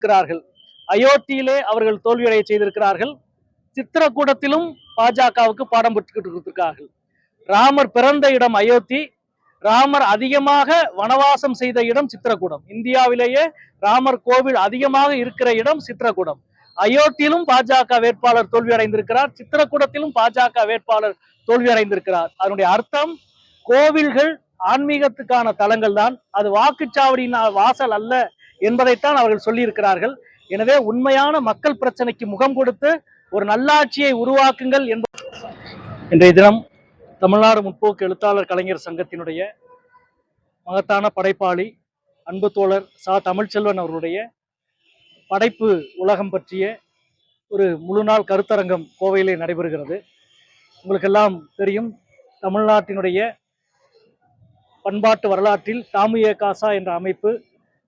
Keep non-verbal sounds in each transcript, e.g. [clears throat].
இருக்கிறார்கள். அயோத்தியிலே அவர்கள் தோல்வியடைய செய்திருக்கிறார்கள். சித்திரக்கூடத்திலும் பாஜகவுக்கு பாடம் பெற்றுக்கிட்டு இருக்கிறார்கள் ராமர் பிறந்த இடம் அயோத்தி. ராமர் அதிகமாக வனவாசம் செய்த இடம் சித்திரக்கூடம். இந்தியாவிலேயே ராமர் கோவில் அதிகமாக இருக்கிற இடம் சித்திரக்கூடம். அயோத்தியிலும் பாஜக வேட்பாளர் தோல்வி அடைந்திருக்கிறார் சித்திரக்கூடத்திலும் பாஜக வேட்பாளர் தோல்வி அடைந்திருக்கிறார் அதனுடைய அர்த்தம் கோவில்கள் ஆன்மீகத்துக்கான தலங்கள் தான் அது வாக்குச்சாவடியின் வாசல் அல்ல. என்பதைத்தான் அவர்கள் சொல்லியிருக்கிறார்கள். எனவே உண்மையான மக்கள் பிரச்சனைக்கு முகம் கொடுத்து ஒரு நல்லாட்சியை உருவாக்குங்கள் என்பது இன்றைய தினம் தமிழ்நாடு முற்போக்கு எழுத்தாளர் கலைஞர் சங்கத்தினுடைய மகத்தான படைப்பாளி அன்பு தோழர் சா. தமிழ்ச்செல்வன் அவருடைய படைப்பு உலகம் பற்றிய ஒரு முழு நாள் கருத்தரங்கம் கோவையிலே நடைபெறுகிறது. உங்களுக்கெல்லாம் தெரியும் தமிழ்நாட்டினுடைய பண்பாட்டு வரலாற்றில் தாமிய காசா என்ற அமைப்பு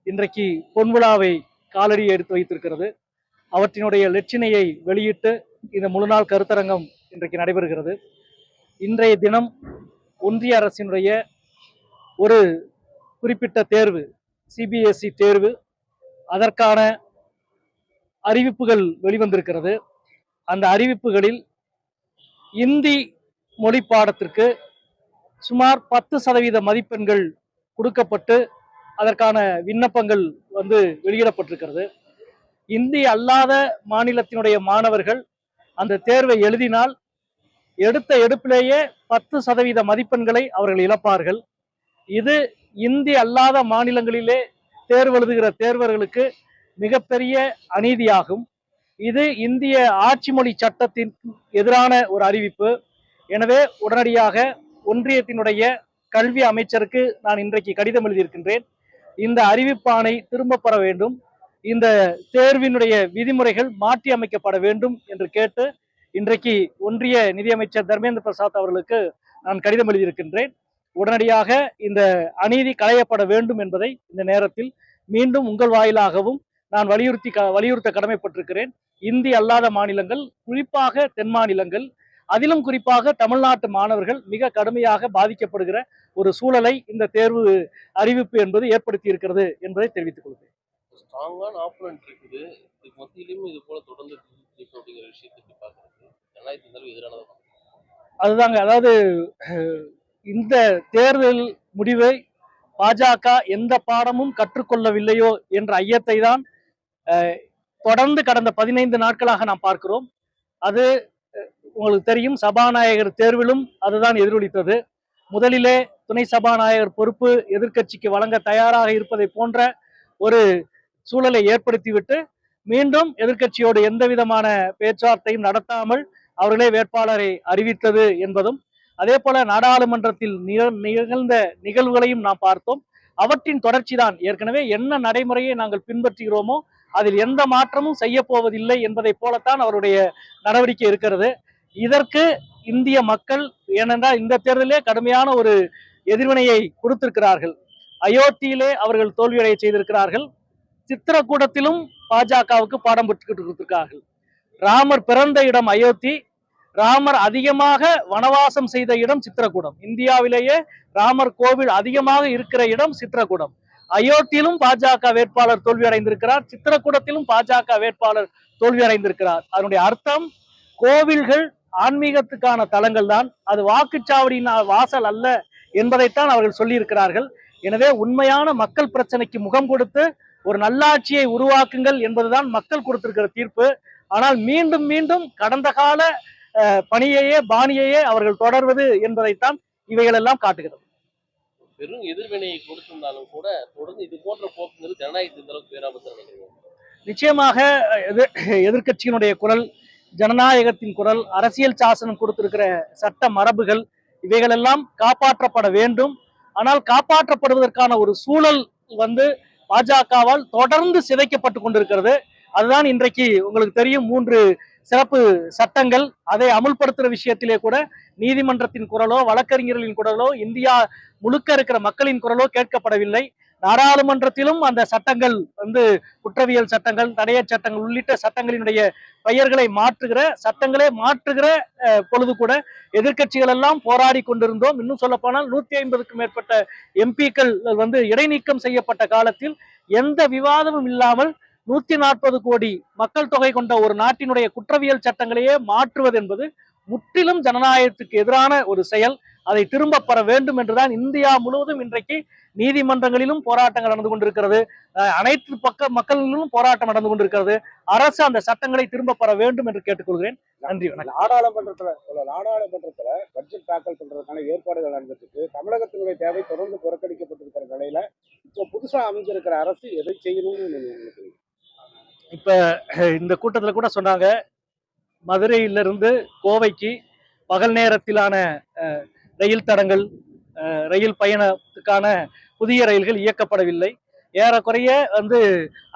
இன்றைக்கு பொன்விழாவை காலடி எடுத்து வைத்திருக்கிறது. அவற்றினுடைய லட்சினையை வெளியிட்டு இந்த முழு நாள் கருத்தரங்கம் இன்றைக்கு நடைபெறுகிறது. இன்றைய தினம் ஒன்றிய அரசினுடைய ஒரு குறிப்பிட்ட தேர்வு சிபிஎஸ்இ தேர்வு. அதற்கான அறிவிப்புகள் வெளிவந்திருக்கிறது. அந்த அறிவிப்புகளில் இந்தி மொழி பாடத்திற்கு சுமார் பத்து சதவீத மதிப்பெண்கள் கொடுக்கப்பட்டு அதற்கான விண்ணப்பங்கள் வந்து வெளியிடப்பட்டிருக்கிறது. இந்தி அல்லாத மாநிலத்தினுடைய மாணவர்கள் அந்த தேர்வை எழுதினால் எடுத்த எடுப்பிலேயே பத்து சதவீத மதிப்பெண்களை அவர்கள் இழப்பார்கள். இது இந்தி அல்லாத மாநிலங்களிலே தேர்வு எழுதுகிற தேர்வர்களுக்கு மிகப்பெரிய அநீதியாகும். இது இந்திய ஆட்சி மொழி சட்டத்தின் எதிரான ஒரு அறிவிப்பு. எனவே உடனடியாக ஒன்றியத்தினுடைய கல்வி அமைச்சருக்கு நான் இன்றைக்கு கடிதம் எழுதியிருக்கின்றேன். இந்த அறிவிப்பானை திரும்ப பெற வேண்டும். இந்த தேர்வினுடைய விதிமுறைகள் மாற்றி அமைக்கப்பட வேண்டும் என்று கேட்டு இன்றைக்கு ஒன்றிய நிதியமைச்சர் தர்மேந்திர பிரசாத் அவர்களுக்கு நான் கடிதம் எழுதியிருக்கின்றேன். உடனடியாக இந்த அநீதி களையப்பட வேண்டும் என்பதை இந்த நேரத்தில் மீண்டும் உங்கள் வாயிலாகவும் நான் வலியுறுத்தி க வலியுறுத்த கடமைப்பட்டிருக்கிறேன். இந்தி அல்லாத மாநிலங்கள் குறிப்பாக தென் மாநிலங்கள் அதிலும் குறிப்பாக தமிழ்நாட்டு மாணவர்கள் மிக கடுமையாக பாதிக்கப்படுகிற ஒரு சூழலை இந்த தேர்வு அறிவிப்பு என்பது ஏற்படுத்தி இருக்கிறது என்பதை தெரிவித்துக் கொள்கிறேன். ஸ்ட்ராங்கான ஆப்போனன்ட் இருக்குது. இதுக்கு மத்தியிலையும் இது போல தொடர்ந்து அப்படிங்கிற விஷயத்துக்கு பார்க்கறது. எதிரானதான் அதுதாங்க. அதாவது இந்த தேர்தல் முடிவை பாஜக எந்த பாடமும் கற்றுக்கொள்ளவில்லையோ என்ற ஐயத்தை தான் தொடர்ந்து கடந்த பதினைந்து நாட்களாக நாம் பார்க்கிறோம். அது உங்களுக்கு தெரியும் சபாநாயகர் தேர்விலும் அதுதான் எதிரொலித்தது. முதலிலே துணை சபாநாயகர் பொறுப்பு எதிர்க்கட்சிக்கு வழங்க தயாராக இருப்பதை போன்ற ஒரு சூழலை ஏற்படுத்திவிட்டு மீண்டும் எதிர்க்கட்சியோடு எந்த விதமான பேச்சுவார்த்தையும் நடத்தாமல் அவர்களே வேட்பாளரை அறிவித்தது என்பதும் அதே போல நாடாளுமன்றத்தில் நிகழ்ந்த நிகழ்வுகளையும் நாம் பார்த்தோம். அவற்றின் தொடர்ச்சி தான் ஏற்கனவே என்ன நடைமுறையை நாங்கள் பின்பற்றுகிறோமோ அதில் எந்த மாற்றமும் செய்ய போவதில்லை என்பதை போலத்தான் அவருடைய நடவடிக்கை இருக்கிறது. இதற்கு இந்திய மக்கள் ஏனென்றால் இந்த தேர்தலிலே கடுமையான ஒரு எதிர்வினையை கொடுத்திருக்கிறார்கள். அயோத்தியிலே அவர்கள் தோல்வியடைய செய்திருக்கிறார்கள். சித்திரக்கூடத்திலும் பாஜகவுக்கு பாடம் பெற்றுக்கிட்டு இருக்கிறார்கள் ராமர் பிறந்த இடம் அயோத்தி. ராமர் அதிகமாக வனவாசம் செய்த இடம் சித்திரக்கூடம். இந்தியாவிலேயே ராமர் கோவில் அதிகமாக இருக்கிற இடம் சித்திரக்கூடம். அயோத்தியிலும் பாஜக வேட்பாளர் தோல்வி அடைந்திருக்கிறார் சித்திரக்கூடத்திலும் பாஜக வேட்பாளர் தோல்வி அடைந்திருக்கிறார் அதனுடைய அர்த்தம் கோவில்கள் ஆன்மீகத்துக்கான தலங்கள் தான். அது வாக்குச்சாவடியின் வாசல் அல்ல என்பதைத்தான் அவர்கள் சொல்லியிருக்கிறார்கள். எனவே உண்மையான மக்கள் பிரச்சனைக்கு முகம் கொடுத்து ஒரு நல்லாட்சியை உருவாக்குங்கள் என்பதுதான் மக்கள் கொடுத்திருக்கிற தீர்ப்பு. ஆனால் மீண்டும் மீண்டும் கடந்த கால பணியையே பாணியையே அவர்கள் தொடர்வது என்பதைத்தான் இவைகளெல்லாம் காட்டுகிறது. பெரும் எதிர்வினையை கொடுத்திருந்தாலும் கூட தொடர்ந்து இது போன்ற போக்குங்கிறது ஜனநாயகத்தின் அளவுக்கு பேராபத்து நிச்சயமாக எதிர் எதிர்க்கட்சியினுடைய குரல் ஜனநாயகத்தின் குரல் அரசியல் சாசனம் கொடுத்திருக்கிற சட்ட மரபுகள் இவைகளெல்லாம் காப்பாற்றப்பட வேண்டும். ஆனால் காப்பாற்றப்படுவதற்கான ஒரு சூழல் வந்து பாஜகவால் தொடர்ந்து சிதைக்கப்பட்டு கொண்டிருக்கிறது. அதுதான் இன்றைக்கு உங்களுக்கு தெரியும் மூன்று சிறப்பு சட்டங்கள். அதை அமுல்படுத்துகிற விஷயத்திலே கூட நீதிமன்றத்தின் குரலோ வழக்கறிஞர்களின் குரலோ இந்தியா முழுக்க இருக்கிற மக்களின் குரலோ கேட்கப்படவில்லை. நாடாளுமன்றத்திலும் அந்த சட்டங்கள் வந்து குற்றவியல் சட்டங்கள் தடையச் சட்டங்கள் உள்ளிட்ட சட்டங்களினுடைய பெயர்களை மாற்றுகிற சட்டங்களே மாற்றுகிற பொழுது கூட எதிர்கட்சிகள் எல்லாம் போராடி கொண்டிருந்தோம். இன்னும் சொல்லப்போனால் நூத்தி ஐம்பதுக்கும் மேற்பட்ட எம்பிக்கள் வந்து இடைநீக்கம் செய்யப்பட்ட காலத்தில் எந்த விவாதமும் இல்லாமல் நூத்தி நாற்பது கோடி மக்கள் தொகை கொண்ட ஒரு நாட்டினுடைய குற்றவியல் சட்டங்களையே மாற்றுவது என்பது முற்றிலும் ஜனநாயகத்துக்கு எதிரான ஒரு செயல். அதை திரும்ப பெற வேண்டும் என்றுதான் இந்தியா முழுவதும் இன்றைக்கு நீதிமன்றங்களிலும் போராட்டங்கள் நடந்து கொண்டிருக்கிறது. அனைத்து பக்க மக்களிலும் போராட்டம் நடந்து கொண்டிருக்கிறது. அரசு அந்த சட்டங்களை திரும்ப பெற வேண்டும் என்று கேட்டுக்கொள்கிறேன். நன்றி வணக்கம். நாடாளுமன்றத்துல நாடாளுமன்றத்துல பட்ஜெட் தாக்கல் பண்றதுக்கான ஏற்பாடுகள் நடந்துட்டு தமிழகத்தினுடைய தேவை தொடர்ந்து புறக்கணிக்கப்பட்டிருக்கிற நிலையில இப்போ புதுசா அமைஞ்சிருக்கிற அரசு எதை செய்யணும்னு உங்களுக்கு இப்ப [clears throat] இந்த கூட்டத்துல கூட சொன்னாங்க மதுரையிலிருந்து கோவைக்கு பகல் நேரத்திலான ரயில் தடங்கள் ரயில் பயணத்துக்கான புதிய ரயில்கள் இயக்கப்படவில்லை. ஏறக்குறைய வந்து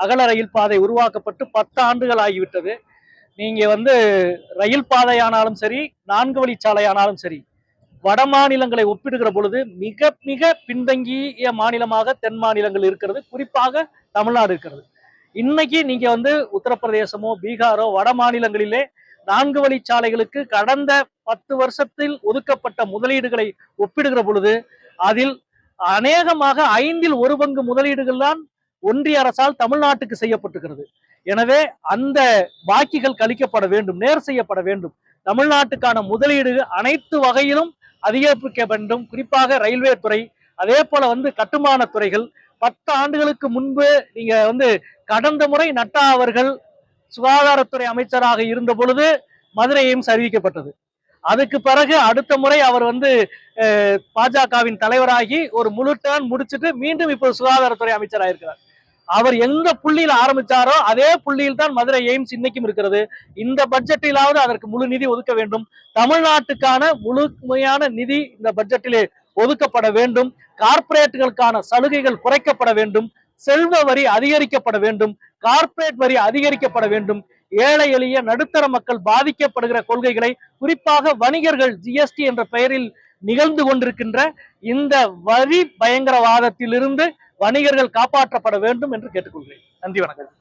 அகல ரயில் பாதை உருவாக்கப்பட்டு பத்து ஆண்டுகள் ஆகிவிட்டது. நீங்கள் வந்து ரயில் பாதையானாலும் சரி நான்கு வழிச்சாலையானாலும் சரி வட மாநிலங்களை ஒப்பிடுகிற பொழுது மிக மிக பின்தங்கிய மாநிலமாக தென் மாநிலங்கள் இருக்கிறது. குறிப்பாக தமிழ்நாடு இருக்கிறது. இன்னைக்கு நீங்க வந்து உத்தரப்பிரதேசமோ பீகாரோ வட மாநிலங்களிலே நான்கு வழிச்சாலைகளுக்கு கடந்த பத்து வருஷத்தில் ஒதுக்கப்பட்ட முதலீடுகளை ஒப்பிடுகிற பொழுது அதில் அநேகமாக ஐந்தில் ஒரு பங்கு முதலீடுகள் தான் ஒன்றிய அரசால் தமிழ்நாட்டுக்கு செய்யப்பட்டுகிறது எனவே அந்த பாக்கிகள் கழிக்கப்பட வேண்டும் நேர் செய்யப்பட வேண்டும். தமிழ்நாட்டுக்கான முதலீடு அனைத்து வகையிலும் அதிகரிக்க வேண்டும் குறிப்பாக ரயில்வே துறை அதே போல வந்து கட்டுமான துறைகள். பத்து ஆண்டுகளுக்கு முன்பு நீங்க வந்து கடந்த முறை நட்டா அவர்கள் சுகாதாரத்துறை அமைச்சராக இருந்த பொழுது மதுரை எய்ம்ஸ் அறிவிக்கப்பட்டது. அதுக்கு பிறகு அடுத்த முறை அவர் வந்து பாஜகவின் தலைவராகி ஒரு முழு டேர்ன் மீண்டும் இப்போ சுகாதாரத்துறை அமைச்சராக இருக்கிறார் அவர் எந்த புள்ளியில் ஆரம்பிச்சாரோ அதே புள்ளியில் தான் மதுரை எய்ம்ஸ் இன்னைக்கும் இருக்கிறது. இந்த பட்ஜெட்டிலாவது அதற்கு முழு நிதி ஒதுக்க வேண்டும். தமிழ்நாட்டுக்கான முழுமையான நிதி இந்த பட்ஜெட்டிலே ஒதுக்கப்பட வேண்டும். கார்ப்பரேட்டுகளுக்கான சலுகைகள் குறைக்கப்பட வேண்டும். செல்வ வரி அதிகரிக்கப்பட வேண்டும். கார்ப்பரேட் வரி அதிகரிக்கப்பட வேண்டும். ஏழை எளிய நடுத்தர மக்கள் பாதிக்கப்படுகிற கொள்கைகளை குறிப்பாக வணிகர்கள் ஜிஎஸ்டி என்ற பெயரில் நிகழ்ந்து கொண்டிருக்கின்ற இந்த வரி பயங்கரவாதத்திலிருந்து வணிகர்கள் காப்பாற்றப்பட வேண்டும் என்று கேட்டுக்கொள்கிறேன். நன்றி வணக்கம்.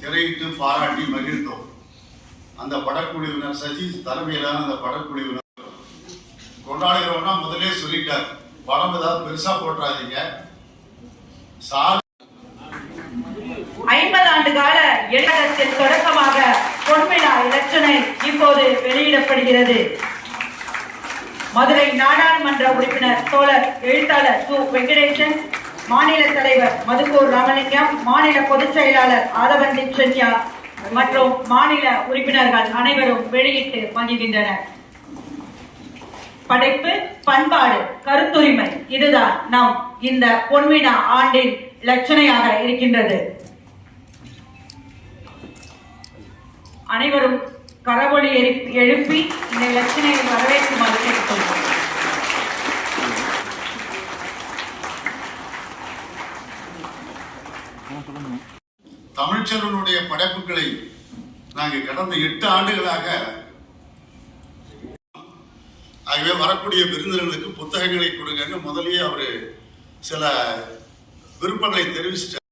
திரையிட்டு பாராட்டி மகிழ்ந்தோம். அந்த படக்குழுவினர் சதீஷ் தலைமையிலான அந்த படக்குழுவினர் கொண்டாடுகிறோம்னா முதலே சொல்லிட்டார் படம் ஏதாவது பெருசா போட்டுறாதீங்க. சால் கால தொடக்கமாக பொன்விழா இலட்சணை இப்போது வெளியிடப்படுகிறது. மதுரை நாடாளுமன்ற உறுப்பினர் தோழர் எழுத்தாளர் சு. வெங்கடேசன் மாநில தலைவர் மதுக்கூர் ராமலிங்கம் மாநில பொதுச் செயலாளர் ஆதவந்தி சென்யா மற்றும் மாநில உறுப்பினர்கள் அனைவரும் வெளியிட்டு மகிழ்கின்றனர். படைப்பு பண்பாடு கருத்துரிமை இதுதான் நாம் இந்த பொன்வினா ஆண்டின் லட்சணையாக இருக்கின்றது. அனைவரும் கரவொலி எழுப்பி இந்த லட்சணையை வரவேற்குமாறு கேட்டுக்கொள்கிறோம் தமிழ்ச்செல்வனுடைய படைப்புகளை நாங்கள் கடந்த எட்டு ஆண்டுகளாக ஆகவே வரக்கூடிய விருந்தினர்களுக்கு புத்தகங்களை கொடுங்கன்னு முதலே அவர் சில விருப்பங்களை தெரிவிச்சிட்டார்.